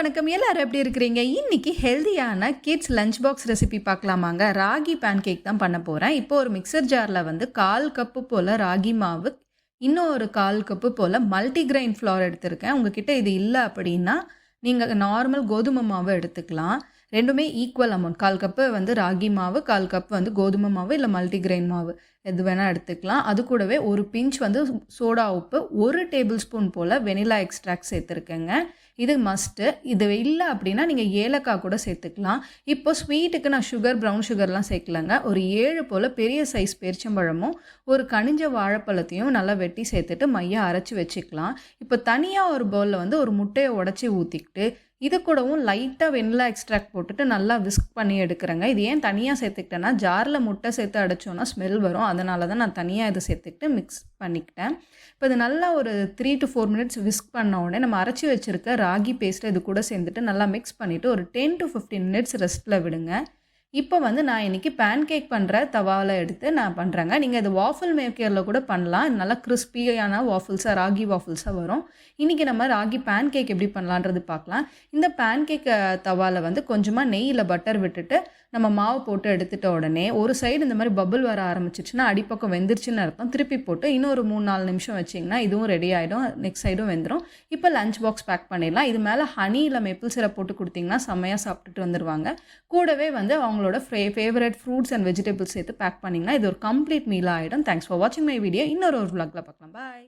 வணக்கம். எல்லாரும் எப்படி இருக்கிறீங்க? இன்னைக்கு ஹெல்தியான கிட்ஸ் லஞ்ச் பாக்ஸ் ரெசிபி பார்க்கலாமாங்க. ராகி பேன் கேக் தான் பண்ண போகிறேன் இப்போ ஒரு மிக்சர் ஜாரில் வந்து கால் கப்பு போல் ராகி மாவு இன்னும் ஒரு கால் கப்பு போல் மல்டிகிரெயின் ஃப்ளோர் எடுத்திருக்கேன். உங்ககிட்ட இது இல்லை அப்படின்னா நீங்கள் நார்மல் கோதுமை மாவு எடுத்துக்கலாம். ரெண்டுமே ஈக்குவல் அமௌண்ட் கால் கப்பு வந்து ராகி மாவு கால் கப்பு வந்து கோதுமை மாவு இல்லை மல்டிகிரெயின் மாவு எது வேணால் எடுத்துக்கலாம். அது கூடவே ஒரு பிஞ்ச் வந்து சோடா உப்பு ஒரு டேபிள் ஸ்பூன் போல் வெனிலா எக்ஸ்ட்ராக்ட் சேர்த்துருக்கேங்க. இது மஸ்ட்டு இது இல்லை அப்படின்னா நீங்கள் ஏலக்காய் கூட சேர்த்துக்கலாம். இப்போ ஸ்வீட்டுக்கு நான் சுகர் ப்ரௌன் சுகர்லாம் சேர்க்கலங்க. ஒரு ஏழு போல் பெரிய சைஸ் பெரிச்சம்பழமும் ஒரு கனிஞ்ச வாழைப்பழத்தையும் நல்லா வெட்டி சேர்த்துட்டு மையம் அரைச்சி வச்சுக்கலாம். இப்போ தனியாக ஒரு பவுலில் வந்து ஒரு முட்டையை உடச்சி ஊற்றிக்கிட்டு இது கூடவும் லைட்டாக வெண்ணிலா எக்ஸ்ட்ராக்ட் போட்டுட்டு நல்லா விஸ்க் பண்ணி எடுக்கிறேங்க. இது ஏன் தனியாக சேர்த்துக்கிட்டேன்னா ஜாரில் முட்டை சேர்த்து அடைச்சோன்னா ஸ்மெல் வரும். அதனால தான் நான் தனியாக இதை சேர்த்துக்கிட்டு மிக்ஸ் பண்ணிக்கிட்டேன். இப்போ இது நல்லா ஒரு three to four minutes whisk பண்ண உடனே நம்ம அரைச்சி வச்சுருக்க ராகி பேஸ்ட்டை இது கூட சேர்ந்துட்டு நல்லா மிக்ஸ் பண்ணிவிட்டு ஒரு டென் டு ஃபிஃப்டீன் மினிட்ஸ் ரெஸ்ட்டில் விடுங்க. இப்போ வந்து நான் இன்றைக்கி பேன் கேக் பண்ணுற தவாவில் எடுத்து நான் பண்ணுறேங்க நீங்கள் இது வாஃபிள் மேக்கரில் கூட பண்ணலாம். நல்லா கிறிஸ்பியான வாஃபிள்ஸாக ராகி வாஃபிள்ஸாக வரும். இன்றைக்கி நம்ம ராகி பேன் கேக் எப்படி பண்ணலான்றது பார்க்கலாம். இந்த பேன் கேக் தவாவில் வந்து கொஞ்சமாக நெய்யில் பட்டர் விட்டுட்டு நம்ம மாவு போட்டு எடுத்துட்ட உடனே ஒரு சைடு இந்த மாதிரி பபுள் வர ஆரம்பிச்சிச்சுன்னா அடிப்பக்கம் வெந்துருச்சுன்னு அர்த்தம். திருப்பி போட்டு இன்னொரு மூணு நாலு நிமிஷம் வச்சிங்கன்னா இதுவும் ரெடி ஆகிடும் நெக்ஸ்ட் சைடும் வெந்துடும் இப்போ லஞ்ச் பாக்ஸ் பேக் பண்ணிடலாம். இது மேலே ஹனி இல்லை மெப்பிள் சிரப் போட்டு கொடுத்தீங்கன்னா செம்மையாக சாப்பிட்டுட்டு வந்துடுவாங்க கூடவே வந்து அவங்க அவங்களோட fave favourite fruits and vegetables சேர்த்து பேக் பண்ணிங்கன்னா இது ஒரு கம்ப்ளீட் மீலாக ஆகிடும் தேங்க்ஸ் ஃபார் வாட்சிங் மை வீடியோ இன்னொரு ஒரு vlogல பார்க்கலாம். பாய்